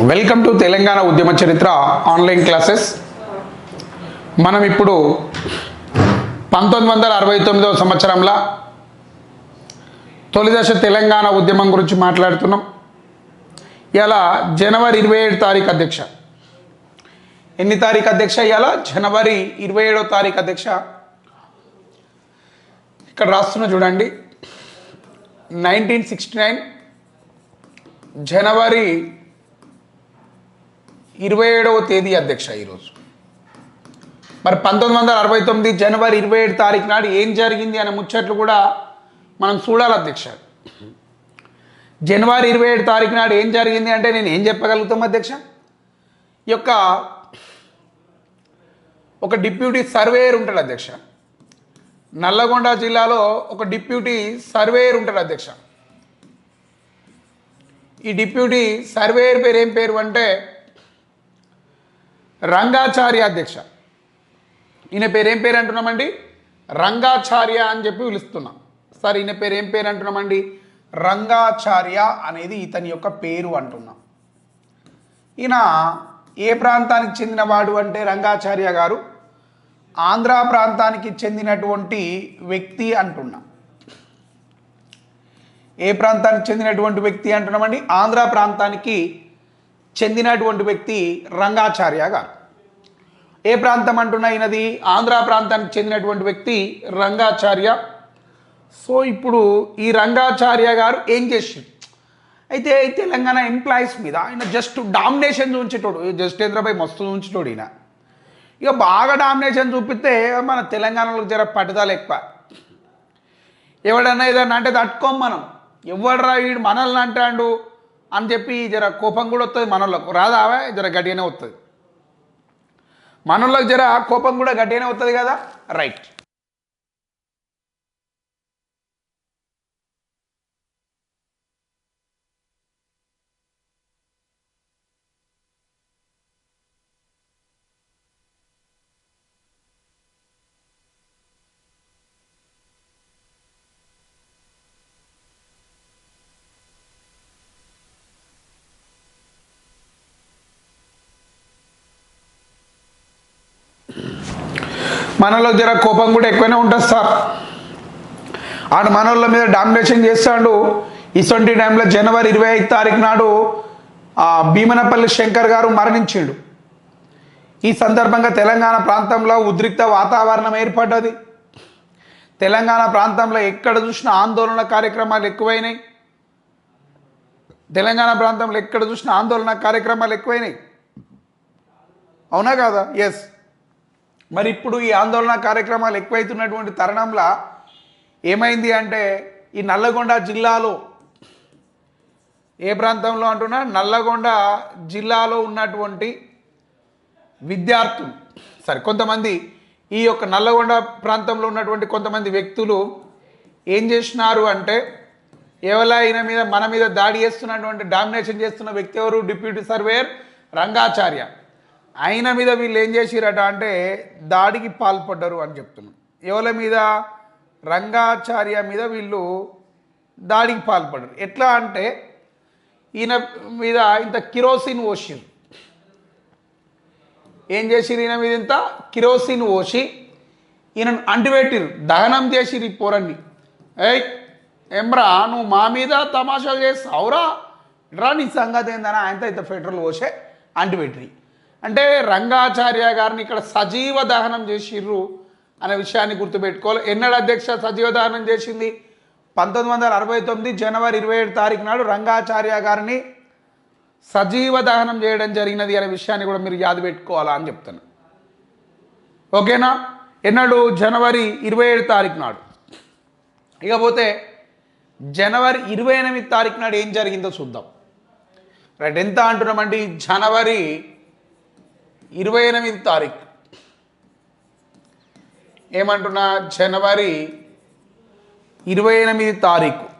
Welcome to Telangana ఉద్యమ చరిత్ర online classes మనం ఇప్పుడు పంతొమ్మిది వందల అరవై తొమ్మిదవ సంవత్సరంలో తొలిదశ తెలంగాణ ఉద్యమం గురించి మాట్లాడుతున్నాం. ఇలా జనవరి ఇరవై ఏడు తారీఖు అధ్యక్ష. ఎన్ని తారీఖు అధ్యక్ష ఇలా జనవరి ఇరవై ఏడో తారీఖు అధ్యక్ష. ఇక్కడ రాస్తున్నా చూడండి. నైన్టీన్ సిక్స్టీ నైన్ జనవరి ఇరవై ఏడవ తేదీ అధ్యక్ష ఈరోజు. మరి పంతొమ్మిది వందల అరవై తొమ్మిది జనవరి ఇరవై ఏడు తారీఖు నాడు ఏం జరిగింది అనే ముచ్చట్లు కూడా మనం చూడాలి అధ్యక్ష. జనవరి ఇరవై ఏడు తారీఖు నాడు ఏం జరిగింది అంటే నేను ఏం చెప్పగలుగుతాం అధ్యక్ష? ఈ యొక్క ఒక డిప్యూటీ సర్వేయర్ ఉంటాడు అధ్యక్ష. నల్లగొండ జిల్లాలో ఒక డిప్యూటీ సర్వేయర్ ఉంటాడు అధ్యక్ష. ఈ డిప్యూటీ సర్వేయర్ పేరు ఏం పేరు అంటే రంగాచార్య అధ్యక్ష ఈయన పేరు ఏం పేరు అంటున్నామండి? రంగాచార్య అని చెప్పి పిలుస్తున్నాం. సార్ ఈయన పేరు ఏం పేరు అంటున్నామండి? రంగాచార్య అనేది ఇతని యొక్క పేరు అంటున్నాం. ఈయన ఏ ప్రాంతానికి చెందినవాడు అంటే రంగాచార్య గారు? ఆంధ్ర ప్రాంతానికి చెందినటువంటి వ్యక్తి అంటున్నాం. ఏ ప్రాంతానికి చెందినటువంటి వ్యక్తి అంటున్నామండి? ఆంధ్ర ప్రాంతానికి చెందినటువంటి వ్యక్తి రంగాచార్య గారు. ఏ ప్రాంతం అంటున్నా ఈయనది? ఆంధ్ర ప్రాంతానికి చెందినటువంటి వ్యక్తి రంగాచార్య. సో ఇప్పుడు ఈ రంగాచార్య గారు ఏం చేసిండు? అయితే తెలంగాణ ఎంప్లాయీస్ మీద ఆయన జస్ట్ డామినేషన్ చూపించేటోడు. జస్ట్ జస్టేంద్రపై మస్తు చూపించేటోడు ఈయన. ఇక బాగా డామినేషన్ చూపిస్తే మన తెలంగాణలో జర పట్టుదల ఎక్కువ. ఎవడన్నా ఏదన్నా అంటే తట్టుకోం మనం. ఎవడరా వీడు మనల్ని అంటాడు? అని చెప్పి జర కోపం కూడా వస్తుంది మనలోకి రాదావా జర గట్టిగానే వస్తుంది మనలోకి జర కోపం కూడా గట్టిగానే వస్తుంది కదా? రైట్ మనలో జర కోపం కూడా ఎక్కువనే ఉంటుంది సార్. ఆడు మనోళ్ళ మీద డామినేషన్ చేస్తాడు. ఇసొంటి టైంలో జనవరి ఇరవై ఐదు తారీఖు నాడు ఆ, భీమనపల్లి శంకర్ గారు మరణించాడు. ఈ సందర్భంగా తెలంగాణ ప్రాంతంలో ఉద్రిక్త వాతావరణం ఏర్పడ్డది. తెలంగాణ ప్రాంతంలో ఎక్కడ చూసినా ఆందోళన కార్యక్రమాలు ఎక్కువైనాయి. తెలంగాణ ప్రాంతంలో ఎక్కడ చూసినా ఆందోళన కార్యక్రమాలు ఎక్కువైనాయి. అవునా కాదా? ఎస్ మరి ఇప్పుడు ఈ ఆందోళన కార్యక్రమాలు ఎక్కువైతున్నటువంటి తరుణంలో ఏమైంది అంటే ఈ నల్లగొండ జిల్లాలో ఏ ప్రాంతంలో అంటున్నా? నల్లగొండ జిల్లాలో ఉన్నటువంటి విద్యార్థులు సరే కొంతమంది ఈ యొక్క నల్లగొండ ప్రాంతంలో ఉన్నటువంటి కొంతమంది వ్యక్తులు ఏం చేసినారు అంటే ఎవలా ఈయన మీద మన మీద దాడి చేస్తున్నటువంటి డామినేషన్ చేస్తున్న వ్యక్తి ఎవరు? Deputy surveyor Rangacharya. ఆయన మీద వీళ్ళు ఏం చేసిరట అంటే దాడికి పాల్పడ్డరు అని చెప్తున్నాం ఎవరి మీద? రంగాచార్య మీద వీళ్ళు దాడికి పాల్పడ్డారు. ఎట్లా అంటే ఈయన మీద ఇంత కిరోసిన్ పోసిరు ఏం చేసిరు ఈయన మీద ఇంత? కిరోసిన్ పోసి ఈయనను అంటిపెట్టిరు దహనం చేసిరు ఈ పోరన్ని. ఏయ్ ఎమ్రా నువ్వు మా మీద తమాషా చేస్తావురా? రా నీ సంగతి ఏందని ఆయనతో ఇంత పెట్రోల్ పోసే అంటుపెట్టిరి అంటే రంగాచార్య గారిని ఇక్కడ సజీవ దహనం చేసిర్రు అనే విషయాన్ని గుర్తుపెట్టుకోవాలి. ఎన్నడ అధ్యక్ష సజీవ దహనం చేసింది? పంతొమ్మిది వందల అరవై తొమ్మిది జనవరి ఇరవై ఏడు తారీఖు నాడు రంగాచార్య గారిని సజీవ దహనం చేయడం జరిగినది అనే విషయాన్ని కూడా మీరు యాద పెట్టుకోవాలా అని చెప్తాను ఓకేనా? ఎన్నడు జనవరి ఇరవై ఏడు తారీఖు నాడు. ఇకపోతే జనవరి ఇరవై ఎనిమిది తారీఖు నాడు ఏం జరిగిందో చూద్దాం. రైట్ ఎంత అంటున్నామండి? జనవరి ఇరవై ఎనిమిది తారీఖు. ఏమంటున్నా? జనవరి ఇరవై ఎనిమిది తారీఖు.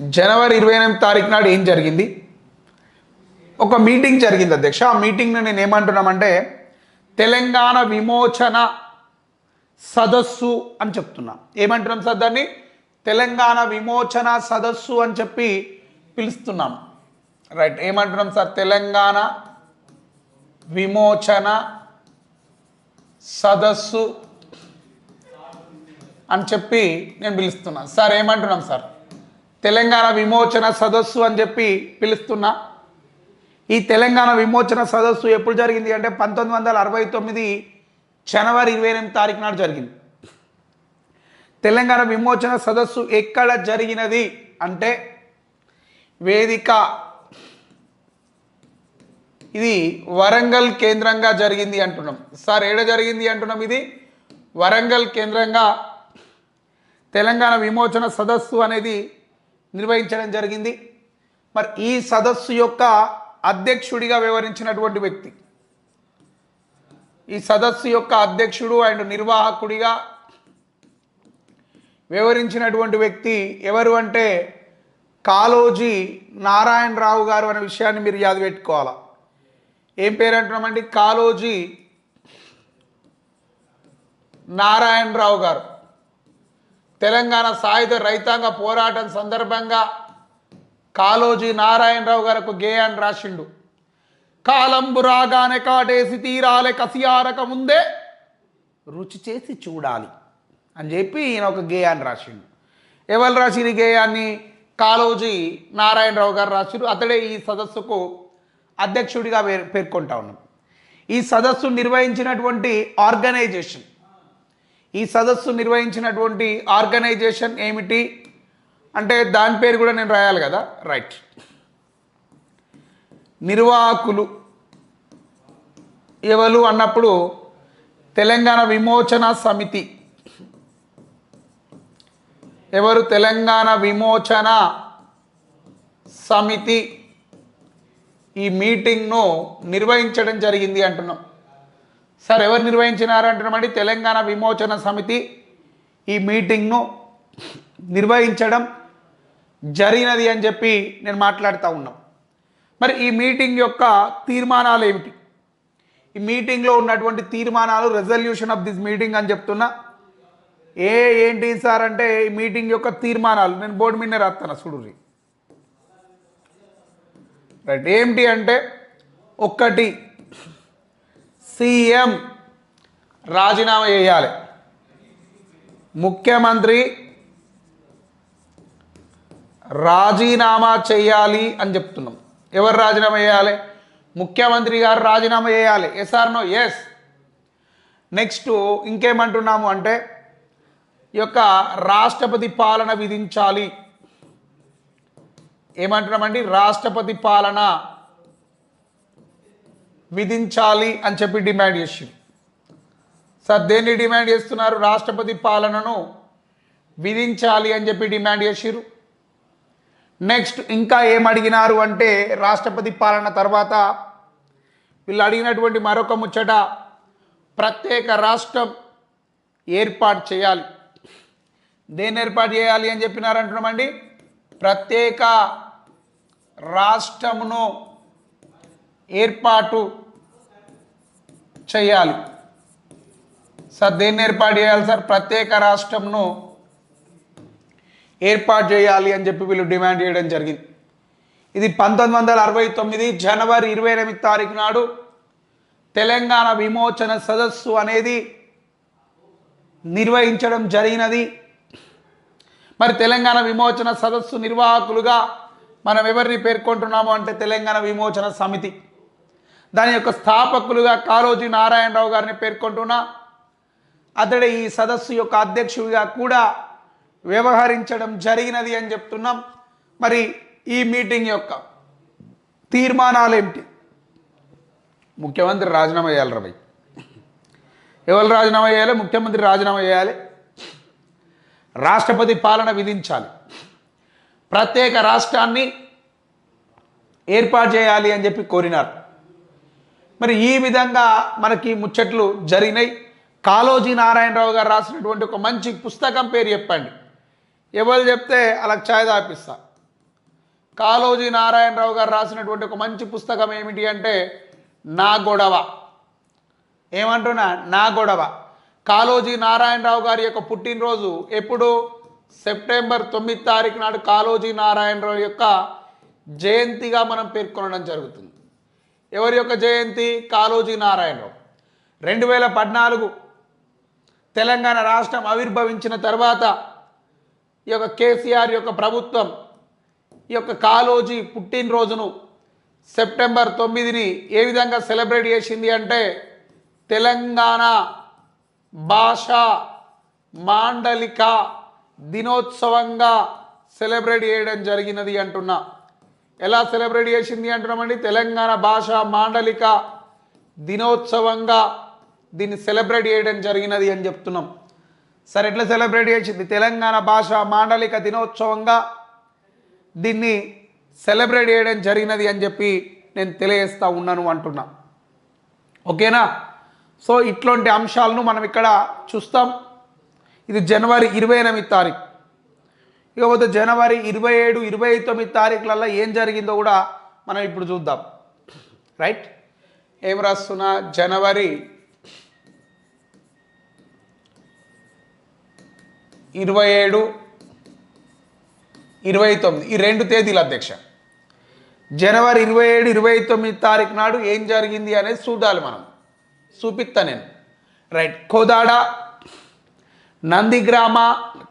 జనవరి ఇరవై ఎనిమిది తారీఖు నాడు ఏం జరిగింది? ఒక మీటింగ్ జరిగింది అధ్యక్ష. ఆ మీటింగ్ను నేను ఏమంటున్నామంటే తెలంగాణ విమోచన సదస్సు అని చెప్తున్నా. ఏమంటున్నాం సార్ దాన్ని? తెలంగాణ విమోచన సదస్సు అని చెప్పి పిలుస్తున్నాం. రైట్ ఏమంటున్నాం సార్? తెలంగాణ విమోచన సదస్సు అని చెప్పి నేను పిలుస్తున్నాను సార్ ఏమంటున్నాం సార్? తెలంగాణ విమోచన సదస్సు అని చెప్పి పిలుస్తున్నా. ఈ తెలంగాణ విమోచన సదస్సు ఎప్పుడు జరిగింది అంటే పంతొమ్మిది వందల అరవై తొమ్మిది జనవరి ఇరవై ఎనిమిది తారీఖు నాడు జరిగింది. తెలంగాణ విమోచన సదస్సు ఎక్కడ జరిగినది అంటే వేదిక ఇది వరంగల్ కేంద్రంగా జరిగింది అంటున్నాం. సార్ ఏడ జరిగింది అంటున్నాం ఇది? వరంగల్ కేంద్రంగా తెలంగాణ విమోచన సదస్సు అనేది నిర్వహించడం జరిగింది. మరి ఈ సదస్సు యొక్క అధ్యక్షుడిగా వివరించినటువంటి వ్యక్తి ఈ సదస్సు యొక్క అధ్యక్షుడు అండ్ నిర్వాహకుడిగా వివరించినటువంటి వ్యక్తి ఎవరు అంటే కాలోజీ నారాయణరావు గారు అనే విషయాన్ని మీరు యాద పెట్టుకోవాలా? ఏం పేరు అంటున్నామండి కాలోజీ నారాయణరావు గారు. తెలంగాణ సాయుధ రైతాంగ పోరాటం సందర్భంగా కాలోజీ నారాయణరావు గారు గే గేయాన్ని రాసిండు. కాలంబు రాగానే కాటేసి తీరాలే కసియారక ముందే రుచి చేసి చూడాలి అని చెప్పి ఈయన ఒక గేయాన్ని రాసిండు. ఎవరు రాసిన గేయాన్ని కాలోజీ నారాయణరావు గారు రాసిరు. అతడే ఈ సదస్సుకు అధ్యక్షుడిగా పేర్ పేర్కొంటా ఉన్నాం. ఈ సదస్సు నిర్వహించినటువంటి ఆర్గనైజేషన్. ఈ సదస్సు నిర్వహించినటువంటి ఆర్గనైజేషన్ ఏమిటి? అంటే దాని పేరు కూడా నేను రాయాలి కదా? రైట్. నిర్వాహకులు. ఎవరు అన్నప్పుడు తెలంగాణ విమోచన సమితి. ఎవరు తెలంగాణ విమోచన సమితి? ఈ మీటింగ్ను నిర్వహించడం జరిగింది అంటున్నాం. సార్ ఎవరు నిర్వహించినారు అంటున్నామండి తెలంగాణ విమోచన సమితి ఈ మీటింగ్ను నిర్వహించడం జరిగినది అని చెప్పి నేను మాట్లాడుతూ ఉన్నాం. మరి ఈ మీటింగ్ యొక్క తీర్మానాలు ఏమిటి? ఈ మీటింగ్లో ఉన్నటువంటి తీర్మానాలు రెజల్యూషన్ ఆఫ్ దిస్ మీటింగ్ అని చెప్తున్నా. ఏ ఏంటి సార్ అంటే ఈ మీటింగ్ యొక్క తీర్మానాలు? నేను బోర్డు మీద రాస్తాను చూడుర్రి. రైట్. ఏంటి అంటే ఒక్కటి. సీఎం రాజీనామా చేయాలి. ముఖ్యమంత్రి రాజీనామా చేయాలి అని చెప్తున్నాం. ఎవరు రాజీనామా చేయాలి? ముఖ్యమంత్రి గారు రాజీనామా చేయాలి. ఎస్ఆర్ నో ఎస్ నెక్స్ట్ ఇంకేమంటున్నాము అంటే ఈ యొక్క రాష్ట్రపతి పాలన విధించాలి. ఏమంటున్నామండి? రాష్ట్రపతి పాలన విధించాలి అని చెప్పి డిమాండ్ చేసింది సార్ దేన్ని డిమాండ్ చేస్తున్నారు? రాష్ట్రపతి పాలనను విధించాలి అని చెప్పి డిమాండ్ చేసిరు నెక్స్ట్ ఇంకా ఏం అడిగినారు అంటే రాష్ట్రపతి పాలన తర్వాత వీళ్ళు అడిగినటువంటి మరొక ముచ్చట ప్రత్యేక రాష్ట్రం ఏర్పాటు చేయాలి. దేన్ని ఏర్పాటు చేయాలి అని చెప్పినారు అంటున్నామండి ప్రత్యేక రాష్ట్రమును ఏర్పాటు చేయాలి. సార్ దేన్ని ఏర్పాటు చేయాలి సార్? ప్రత్యేక రాష్ట్రంను ఏర్పాటు చేయాలి అని చెప్పి వీళ్ళు డిమాండ్ చేయడం జరిగింది. ఇది పంతొమ్మిది వందల అరవై తొమ్మిది జనవరి ఇరవై ఎనిమిది తారీఖు నాడు తెలంగాణ విమోచన సదస్సు అనేది నిర్వహించడం జరిగినది. మరి తెలంగాణ విమోచన సదస్సు నిర్వాహకులుగా మనం ఎవరిని పేర్కొంటున్నాము అంటే తెలంగాణ విమోచన సమితి. దాని యొక్క స్థాపకులుగా కాలోజీ నారాయణరావు గారిని పేర్కొంటున్నా. అతడే ఈ సదస్సు యొక్క అధ్యక్షుడిగా కూడా వ్యవహరించడం జరిగినది అని చెప్తున్నాం. మరి ఈ మీటింగ్ యొక్క తీర్మానాలు ఏమిటి? ముఖ్యమంత్రి రాజీనామా చేయాలి రవి ఎవరు రాజీనామా చేయాలి? ముఖ్యమంత్రి రాజీనామా చేయాలి? రాష్ట్రపతి పాలన విధించాలి. ప్రత్యేక రాష్ట్రాన్ని ఏర్పాటు చేయాలి అని చెప్పి కోరినారు. మరి ఈ విధంగా మనకి ముచ్చట్లు జరిగినాయి. కాళోజీ నారాయణరావు గారు రాసినటువంటి ఒక మంచి పుస్తకం పేరు చెప్పండి. ఎవరు చెప్తే అలా ఛాయ్ తాపిస్తా కాళోజీ నారాయణరావు గారు రాసినటువంటి ఒక మంచి పుస్తకం ఏమిటి అంటే నా గొడవ. ఏమంటున్నా? నా గొడవ. కాలోజీ నారాయణరావు గారి యొక్క పుట్టినరోజు ఎప్పుడు? సెప్టెంబర్ తొమ్మిది తారీఖు నాడు కాలోజీ నారాయణరావు యొక్క జయంతిగా మనం పేర్కొనడం జరుగుతుంది. ఎవరి యొక్క జయంతి? కాలోజీ నారాయణరావు. రెండు వేల పద్నాలుగు తెలంగాణ రాష్ట్రం ఆవిర్భవించిన తర్వాత ఈ యొక్క కేసీఆర్ యొక్క ప్రభుత్వం ఈ యొక్క కాలోజీ పుట్టినరోజును సెప్టెంబర్ తొమ్మిదిని ఏ విధంగా సెలబ్రేట్ చేసింది అంటే తెలంగాణ భాష మాండలిక దినోత్సవంగా సెలబ్రేట్ చేయడం జరిగినది అంటున్నా. ఎలా సెలబ్రేట్ చేసింది అంటున్నామండి? తెలంగాణ భాష మాండలిక దినోత్సవంగా దీన్ని సెలబ్రేట్ చేయడం జరిగినది అని చెప్తున్నాం. సరే ఎట్లా సెలబ్రేట్ చేసింది? తెలంగాణ భాష మాండలిక దినోత్సవంగా దీన్ని సెలబ్రేట్ చేయడం జరిగినది అని చెప్పి నేను తెలియజేస్తూ ఉన్నాను అంటున్నా. ఓకేనా? సో ఇట్లాంటి అంశాలను మనం ఇక్కడ చూస్తాం. ఇది జనవరి ఇరవై ఎనిమిది తారీఖు. ఇకపోతే జనవరి ఇరవై ఏడు ఇరవై తొమ్మిది తారీఖులలో ఏం జరిగిందో కూడా మనం ఇప్పుడు చూద్దాం. రైట్? ఏం రాస్తున్నా? జనవరి ఇరవై ఏడు ఇరవై తొమ్మిది ఈ రెండు తేదీల అధ్యక్ష. జనవరి ఇరవై ఏడు ఇరవై తొమ్మిది తారీఖు నాడు ఏం జరిగింది అనేది చూడాలి మనం. చూపిస్తా నేను. రైట్ కోదాడ నందిగ్రామ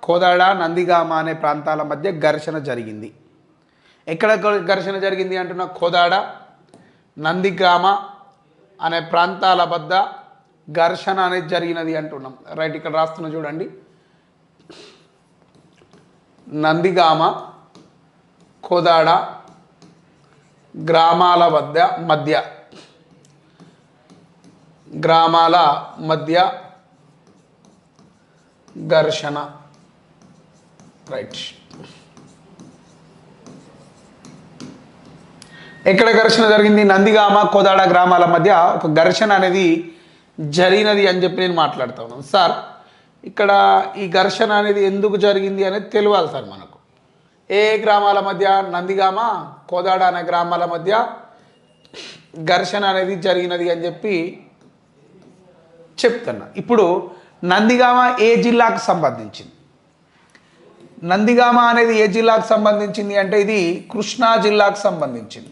కోదాడ నందిగామ అనే ప్రాంతాల మధ్య ఘర్షణ జరిగింది. ఎక్కడ ఘర్షణ జరిగింది అంటున్నా? కోదాడ నందిగ్రామ అనే ప్రాంతాల వద్ద ఘర్షణ అనేది జరిగినది అంటున్నాం. రైట్ ఇక్కడ రాస్తున్న చూడండి. నందిగామ కోదాడ గ్రామాల వద్ద మధ్య గ్రామాల మధ్య ఘర్షణ. రైట్ ఎక్కడ ఘర్షణ జరిగింది? నందిగామ కోదాడ గ్రామాల మధ్య ఒక ఘర్షణ అనేది జరిగినది అని చెప్పి నేను మాట్లాడుతా ఉన్నాను. సార్ ఇక్కడ ఈ ఘర్షణ అనేది ఎందుకు జరిగింది అనేది తెలియాలి సార్ మనకు. ఏ గ్రామాల మధ్య? నందిగామ కోదాడ అనే గ్రామాల మధ్య ఘర్షణ అనేది జరిగినది అని చెప్పి చెప్తున్నా. ఇప్పుడు నందిగామ ఏ జిల్లాకు సంబంధించింది? నందిగామ అనేది ఏ జిల్లాకు సంబంధించింది అంటే ఇది కృష్ణా జిల్లాకు సంబంధించింది.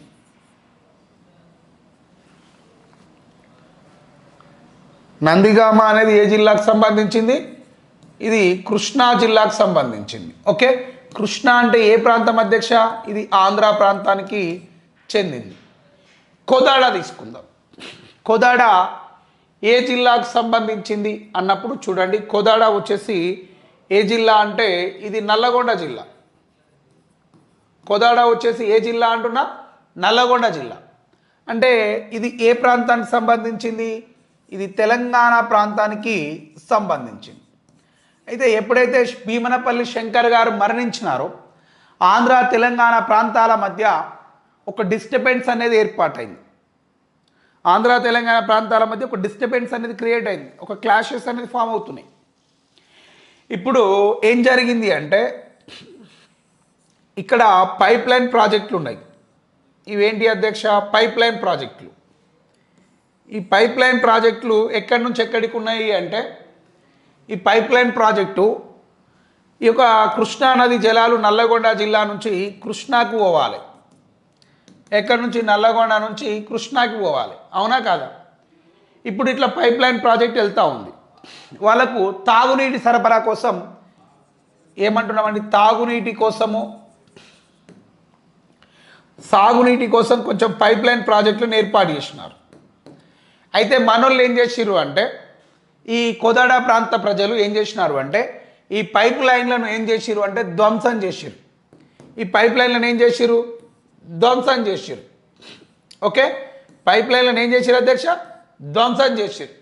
నందిగామ అనేది ఏ జిల్లాకు సంబంధించింది? ఇది కృష్ణా జిల్లాకు సంబంధించింది. ఓకే? కృష్ణా అంటే ఏ ప్రాంతం అధ్యక్ష? ఇది ఆంధ్ర ప్రాంతానికి చెందింది. కోదాడ తీసుకుందాం. కోదాడ ఏ జిల్లాకు సంబంధించింది అన్నప్పుడు చూడండి కోదాడ వచ్చేసి ఏ జిల్లా అంటే ఇది నల్లగొండ జిల్లా. కోదాడ వచ్చేసి ఏ జిల్లా అంటున్నా? నల్లగొండ జిల్లా. అంటే ఇది ఏ ప్రాంతానికి సంబంధించింది? ఇది తెలంగాణ ప్రాంతానికి సంబంధించింది. అయితే ఎప్పుడైతే భీమనపల్లి శంకర్ గారు మరణించినారో ఆంధ్ర తెలంగాణ ప్రాంతాల మధ్య ఒక డిస్టర్బెన్స్ అనేది ఏర్పాటైంది. ఆంధ్ర తెలంగాణ ప్రాంతాల మధ్య ఒక డిస్టర్బెన్స్ అనేది క్రియేట్ అయింది. ఒక క్లాషెస్ అనేది ఫామ్ అవుతున్నాయి. ఇప్పుడు ఏం జరిగింది అంటే ఇక్కడ పైప్ లైన్ ప్రాజెక్టులు ఉన్నాయి. ఇవేంటి అధ్యక్ష? పైప్ లైన్ ప్రాజెక్టులు. ఈ పైప్ లైన్ ప్రాజెక్టులు ఎక్కడి నుంచి ఎక్కడికి ఉన్నాయి అంటే ఈ పైప్ లైన్ ప్రాజెక్టు ఈ యొక్క కృష్ణా నది జలాలు నల్లగొండ జిల్లా నుంచి కృష్ణాకు పోవాలి. ఎక్కడి నుంచి? నల్లగొండ నుంచి కృష్ణాకి పోవాలి. అవునా కాదా? ఇప్పుడు ఇట్లా పైప్ లైన్ ప్రాజెక్ట్ వెళ్తూ ఉంది. వాళ్ళకు తాగునీటి సరఫరా కోసం ఏమంటున్నామండి? తాగునీటి కోసము? సాగునీటి కోసం కొంచెం పైప్ లైన్ ప్రాజెక్టులను ఏర్పాటు చేసినారు. అయితే మనోళ్ళు ఏం చేసిర్రు అంటే ఈ కోదాడ ప్రాంత ప్రజలు ఏం చేసినారు అంటే ఈ పైప్ లైన్లను ఏం చేసిర్రు అంటే ధ్వంసం చేసిర్రు. ఈ పైప్ లైన్లను ఏం చేసిర్రు? ధ్వంసం చేసిర్రు. ఓకే? పైప్ లైన్లను ఏం చేశారు అధ్యక్ష? ధ్వంసం చేసిర్రు.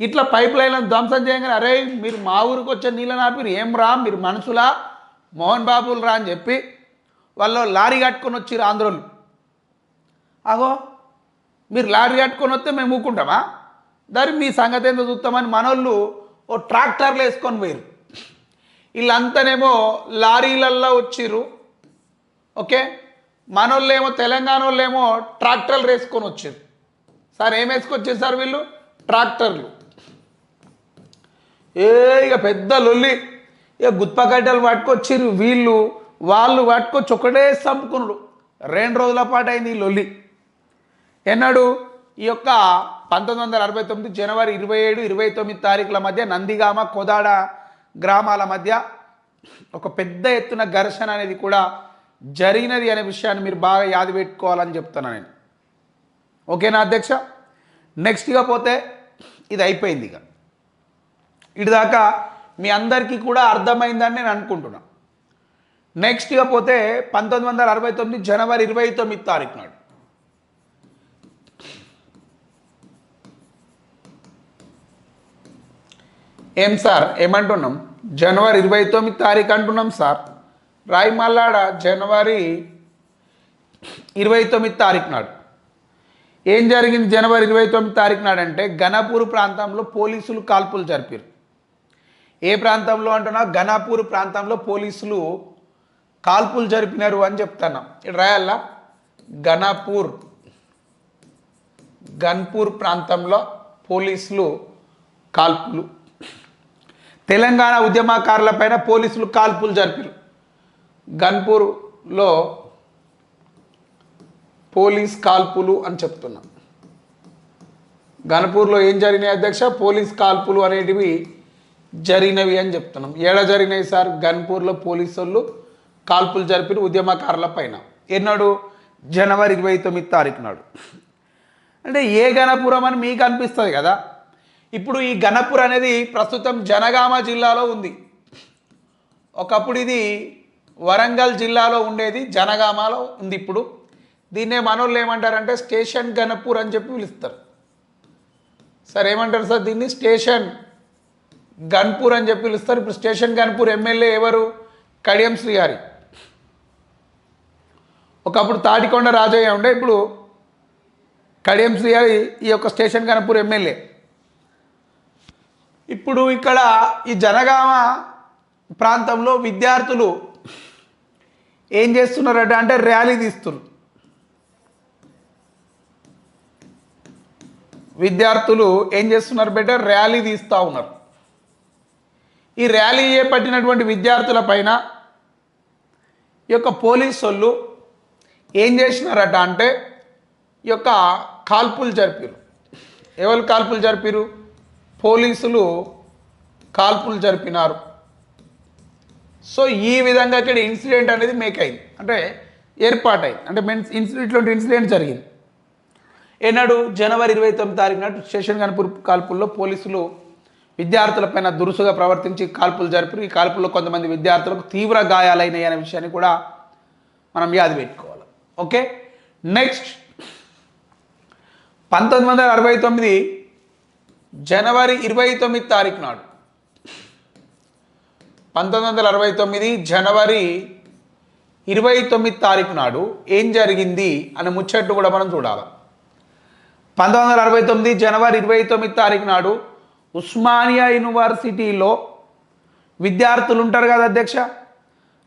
ఇట్లా పైప్ లైన్లను ధ్వంసం చేయగానే అరే మీరు మా ఊరికి వచ్చే నీళ్ళని ఆపిరు ఏం రా మీరు మనసులా మోహన్ బాబులు రా అని చెప్పి వాళ్ళు లారీ కట్టుకొని వచ్చిరు ఆంధ్రోళ్ళు. అగో మీరు లారీ కట్టుకొని వస్తే మేము ఊకుంటామా? దారి మీ సంగతి ఏందో చూస్తామని మనోళ్ళు ఓ ట్రాక్టర్లు వేసుకొని పోయారు వీళ్ళంతానేమో లారీలల్లో వచ్చిర్రు. ఓకే? మనోళ్ళేమో తెలంగాణ వాళ్ళేమో ట్రాక్టర్లు వేసుకొని వచ్చారు. సార్ ఏం వేసుకొచ్చారు సార్ వీళ్ళు? ట్రాక్టర్లు. ఏ ఇక పెద్ద లొల్లి. ఇక గుత్పగడ్డలు పట్టుకొచ్చిరు వీళ్ళు. వాళ్ళు పట్టుకొచ్చి ఒకటే చంపుకున్నాడు రెండు రోజుల పాటు అయింది ఈ లొల్లి. ఎన్నాడు ఈ యొక్క పంతొమ్మిది వందల అరవై తొమ్మిది జనవరి ఇరవై ఏడు ఇరవై తొమ్మిది తారీఖుల మధ్య నందిగామ కోదాడ గ్రామాల మధ్య ఒక పెద్ద ఎత్తున ఘర్షణ అనేది కూడా జరిగినది అనే విషయాన్ని మీరు బాగా యాది పెట్టుకోవాలని చెప్తున్నాను నేను. ఓకేనా అధ్యక్ష? నెక్స్ట్గా పోతే ఇది అయిపోయింది ఇక. ఇటుదాకా మీ అందరికీ కూడా అర్థమైందని నేను అనుకుంటున్నా. నెక్స్ట్గా పోతే పంతొమ్మిది వందల అరవై తొమ్మిది జనవరి ఇరవై తొమ్మిది తారీఖు నాడు. ఏం సార్? ఏమంటున్నాం? జనవరి ఇరవై తొమ్మిది తారీఖు అంటున్నాం సార్. రాయిమల్లాడ జనవరి ఇరవై తొమ్మిది తారీఖు నాడు. ఏం జరిగింది జనవరి ఇరవై తొమ్మిది తారీఖు నాడు అంటే ఘనపూర్ ప్రాంతంలో పోలీసులు కాల్పులు జరిపారు. ఏ ప్రాంతంలో అంటున్నా? ఘనపూర్ ప్రాంతంలో పోలీసులు కాల్పులు జరిపినారు అని చెప్తున్నాం. ఇక్కడ రాయాలా? ఘనపూర్. గన్పూర్ ప్రాంతంలో పోలీసులు కాల్పులు. తెలంగాణ ఉద్యమకారులపైన పోలీసులు కాల్పులు జరిపారు. గన్పూర్లో పోలీస్ కాల్పులు అని చెప్తున్నాం. గన్పూర్లో ఏం జరిగినాయి అధ్యక్ష? పోలీస్ కాల్పులు అనేటివి జరిగినవి అని చెప్తున్నాం. ఏడ జరిగినాయి సార్? గన్పూర్లో పోలీసు వాళ్ళు కాల్పులు జరిపిన ఉద్యమకారుల పైన. ఎన్నడు? జనవరి ఇరవై తొమ్మిది తారీఖు నాడు. అంటే ఏ గణపురం అని మీకు అనిపిస్తుంది కదా? ఇప్పుడు ఈ గణపురం అనేది ప్రస్తుతం జనగామ జిల్లాలో ఉంది. ఒకప్పుడు ఇది వరంగల్ జిల్లాలో ఉండేది జనగామలో ఉంది ఇప్పుడు. దీన్నే మనోళ్ళు ఏమంటారంటే స్టేషన్ గణపూర్ అని చెప్పి పిలుస్తారు. సార్ ఏమంటారు సార్ దీన్ని? స్టేషన్ గన్పూర్ అని చెప్పి పిలుస్తారు. ఇప్పుడు స్టేషన్ గన్పూర్ ఎమ్మెల్యే ఎవరు? కడియం శ్రీహరి. ఒకప్పుడు తాటికొండ రాజయ్య ఉండే ఇప్పుడు కడియం శ్రీహరి ఈ యొక్క స్టేషన్ గన్పూర్ ఎమ్మెల్యే. ఇప్పుడు ఇక్కడ ఈ జనగామ ప్రాంతంలో విద్యార్థులు ఏం చేస్తున్నారట అంటే ర్యాలీ తీస్తున్నారు. విద్యార్థులు ఏం చేస్తున్నారు బెటర్ ర్యాలీ తీస్తూ ఉన్నారు. ఈ ర్యాలీ చేపట్టినటువంటి విద్యార్థుల పైన ఈ యొక్క పోలీసు వాళ్ళు ఏం చేసినారట అంటే ఈ యొక్క కాల్పులు జరిపారు. ఎవరు కాల్పులు జరిపారు? పోలీసులు కాల్పులు జరిపినారు. సో ఈ విధంగా ఇక్కడ ఇన్సిడెంట్ అనేది మేక్ అయింది. అంటే ఏర్పాటైంది. అంటే మెన్స్ ఇన్సిడెంట్ ఇన్సిడెంట్ జరిగింది. ఏనాడు జనవరి ఇరవై తొమ్మిది తారీఖు నాడు స్టేషన్ గన్పూర్ కాల్పుల్లో పోలీసులు విద్యార్థులపైన దురుసుగా ప్రవర్తించి కాల్పులు జరిపారు. ఈ కాల్పుల్లో కొంతమంది విద్యార్థులకు తీవ్ర గాయాలైనాయి అనే విషయాన్ని కూడా మనం యాది పెట్టుకోవాలి. ఓకే? నెక్స్ట్ పంతొమ్మిది వందల అరవై తొమ్మిది జనవరి ఇరవై తొమ్మిది తారీఖు నాడు పంతొమ్మిది వందల అరవై తొమ్మిది జనవరి ఇరవై తొమ్మిది తారీఖు నాడు ఏం జరిగింది అనే ముచ్చట్టు కూడా మనం చూడాలి. పంతొమ్మిది వందల అరవై తొమ్మిది జనవరి ఇరవై తొమ్మిది తారీఖు నాడు ఉస్మానియా యూనివర్సిటీలో విద్యార్థులు ఉంటారు కదా అధ్యక్ష?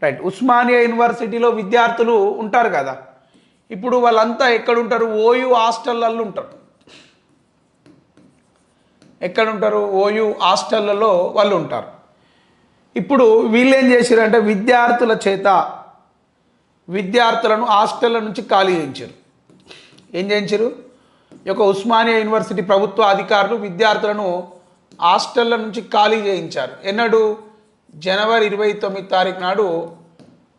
రైట్. ఉస్మానియా యూనివర్సిటీలో విద్యార్థులు ఉంటారు కదా? ఇప్పుడు వాళ్ళంతా ఎక్కడ ఉంటారు ఓయూ హాస్టళ్ళల్లో ఉంటారు. ఎక్కడ ఉంటారు ఓయూ హాస్టళ్ళలో వాళ్ళు ఉంటారు. ఇప్పుడు వీళ్ళు ఏం చేశారంటే విద్యార్థుల చేత విద్యార్థులను హాస్టళ్ళ నుంచి ఖాళీ చేయించారు. ఏం చేయించారు? ఈ యొక్క ఉస్మానియా యూనివర్సిటీ ప్రభుత్వ అధికారులు విద్యార్థులను హాస్టళ్ళ నుంచి ఖాళీ చేయించారు. ఎన్నడు? జనవరి ఇరవై తొమ్మిది తారీఖు నాడు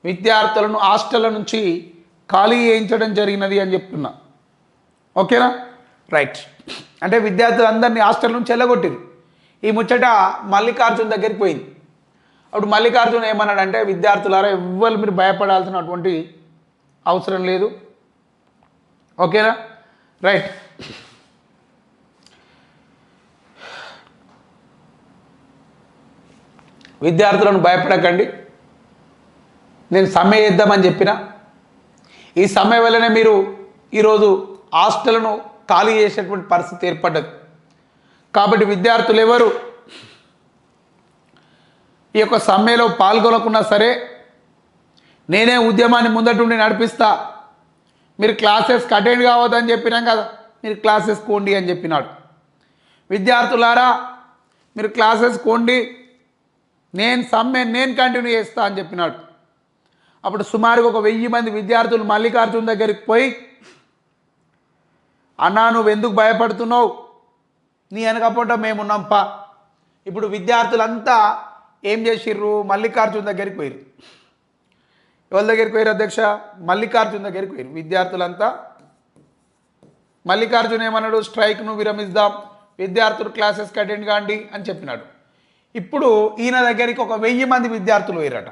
విద్యార్థులను హాస్టళ్ళ నుంచి ఖాళీ చేయించడం జరిగినది అని చెప్తున్నా. ఓకేనా? రైట్. అంటే విద్యార్థులందరినీ హాస్టల్ నుంచి వెళ్ళగొట్టిరు ఈ ముచ్చట మల్లికార్జున్ దగ్గరికి పోయింది. అప్పుడు మల్లికార్జున ఏమన్నాడంటే విద్యార్థులారా ఎవ్వరు మీరు భయపడాల్సినటువంటి అవసరం లేదు. ఓకేనా? రైట్. విద్యార్థులను భయపడకండి. నేను సమ్మె చేద్దామని చెప్పిన. ఈ సమ్మె వల్లనే మీరు ఈరోజు హాస్టల్ను ఖాళీ చేసేటువంటి పరిస్థితి ఏర్పడ్డది. కాబట్టి విద్యార్థులు ఎవరు? ఈ యొక్క సమ్మెలో పాల్గొనకున్నా సరే నేనే ఉద్యమాన్ని ముందటుండి నడిపిస్తా. మీరు క్లాసెస్కి అటెండ్ కావద్దని చెప్పినాం కదా మీరు క్లాసెస్ కోండి అని చెప్పినాడు. విద్యార్థులారా మీరు క్లాసెస్ కోండి నేను సమ్మె నేను కంటిన్యూ చేస్తా అని చెప్పినాడు. అప్పుడు సుమారుగా ఒక వెయ్యి మంది విద్యార్థులు మల్లికార్జున దగ్గరికి పోయి అన్నా నువ్వు ఎందుకు భయపడుతున్నావు? నీ వెనకపోట మేమున్నాంపా ఇప్పుడు విద్యార్థులంతా ఏం చేసిర్రు? మల్లికార్జున దగ్గరికి పోయిరు ఎవరి దగ్గరికి పోయారు అధ్యక్ష? మల్లికార్జున దగ్గరికి పోయారు విద్యార్థులంతా మల్లికార్జున ఏమన్నాడు? స్ట్రైక్ను విరమిద్దాం. విద్యార్థులు క్లాసెస్కి అటెండ్ కాండి అని చెప్పినాడు. ఇప్పుడు ఈయన దగ్గరికి ఒక వెయ్యి మంది విద్యార్థులు పోయారట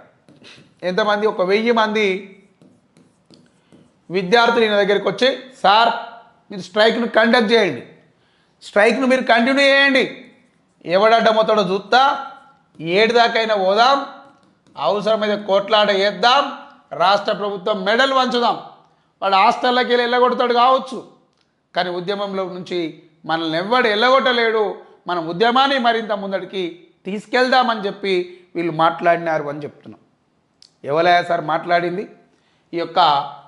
ఎంతమంది? ఒక వెయ్యి మంది విద్యార్థులు ఈయన దగ్గరికి వచ్చి సార్ మీరు స్ట్రైక్ను కండక్ట్ చేయండి. స్ట్రైక్ను మీరు కంటిన్యూ చేయండి. ఎవడడ్డమవుతాడో చూస్తా ఏడు దాకైనా పోదాం అవసరమైతే కోట్లాట వేద్దాం రాష్ట్ర ప్రభుత్వం మెడల్ వంచుదాం. వాడు హాస్టల్లోకి వెళ్ళి వెళ్ళగొడతాడు కావచ్చు. కానీ ఉద్యమంలో నుంచి మనల్ని ఎవ్వడు వెళ్ళగొట్టలేడు మన ఉద్యమాన్ని మరింత ముందడికి తీసుకెళ్దామని చెప్పి వీళ్ళు మాట్లాడినారు అని చెప్తున్నాం. ఎవరయ్యా సార్ మాట్లాడింది? ఈ యొక్క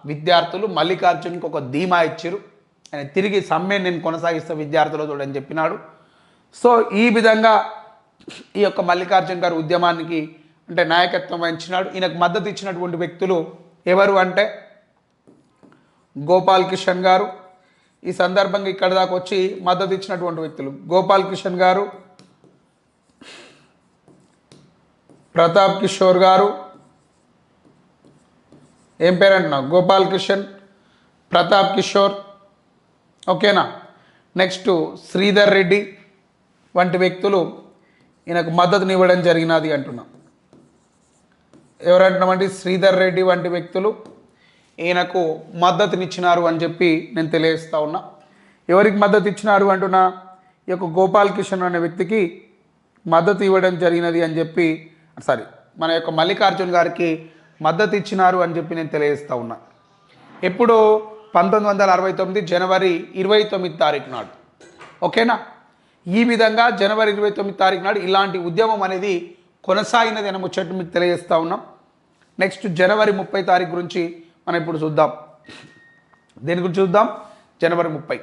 విద్యార్థులు మల్లికార్జున్కి ఒక ధీమా ఇచ్చారు. ఆయన తిరిగి సమ్మె నేను కొనసాగిస్తా విద్యార్థులతో అని చెప్పినాడు. సో ఈ విధంగా ఈ యొక్క మల్లికార్జున్ గారు ఉద్యమానికి అంటే నాయకత్వం వహించినాడు. ఈయనకు మద్దతు ఇచ్చినటువంటి వ్యక్తులు ఎవరు అంటే గోపాల్ కిషన్ గారు. ఈ సందర్భంగా ఇక్కడ దాకా వచ్చి మద్దతు ఇచ్చినటువంటి వ్యక్తులు గోపాల్ కిషన్ గారు ప్రతాప్ కిషోర్ గారు. ఏం పేరంటున్నా? గోపాల్ కిషన్ ప్రతాప్ కిషోర్. ఓకేనా? నెక్స్ట్ శ్రీధర్ రెడ్డి వంటి వ్యక్తులు ఈయనకు మద్దతునివ్వడం జరిగినది అంటున్నాం. ఎవరంటున్నామంటే శ్రీధర్ రెడ్డి వంటి వ్యక్తులు ఈయనకు మద్దతునిచ్చినారు అని చెప్పి నేను తెలియజేస్తా ఉన్నా. ఎవరికి మద్దతు ఇచ్చినారు అంటున్నా? ఈ యొక్క గోపాల్ కిషన్ అనే వ్యక్తికి మద్దతు ఇవ్వడం జరిగినది అని చెప్పి సారీ మన యొక్క మల్లికార్జున్ గారికి మద్దతు ఇచ్చినారు అని చెప్పి నేను తెలియజేస్తా ఉన్నా. ఎప్పుడు పంతొమ్మిది వందల అరవై తొమ్మిది జనవరి ఇరవై తొమ్మిది తారీఖు నాడు. ఓకేనా? ఈ విధంగా జనవరి ఇరవై తొమ్మిది తారీఖు నాడు ఇలాంటి ఉద్యమం అనేది కొనసాగినది అని ముచ్చట్టు మీకు తెలియజేస్తా ఉన్నాం. నెక్స్ట్ జనవరి ముప్పై తారీఖు గురించి మనం ఇప్పుడు చూద్దాం. దేని గురించి చూద్దాం? జనవరి ముప్పై.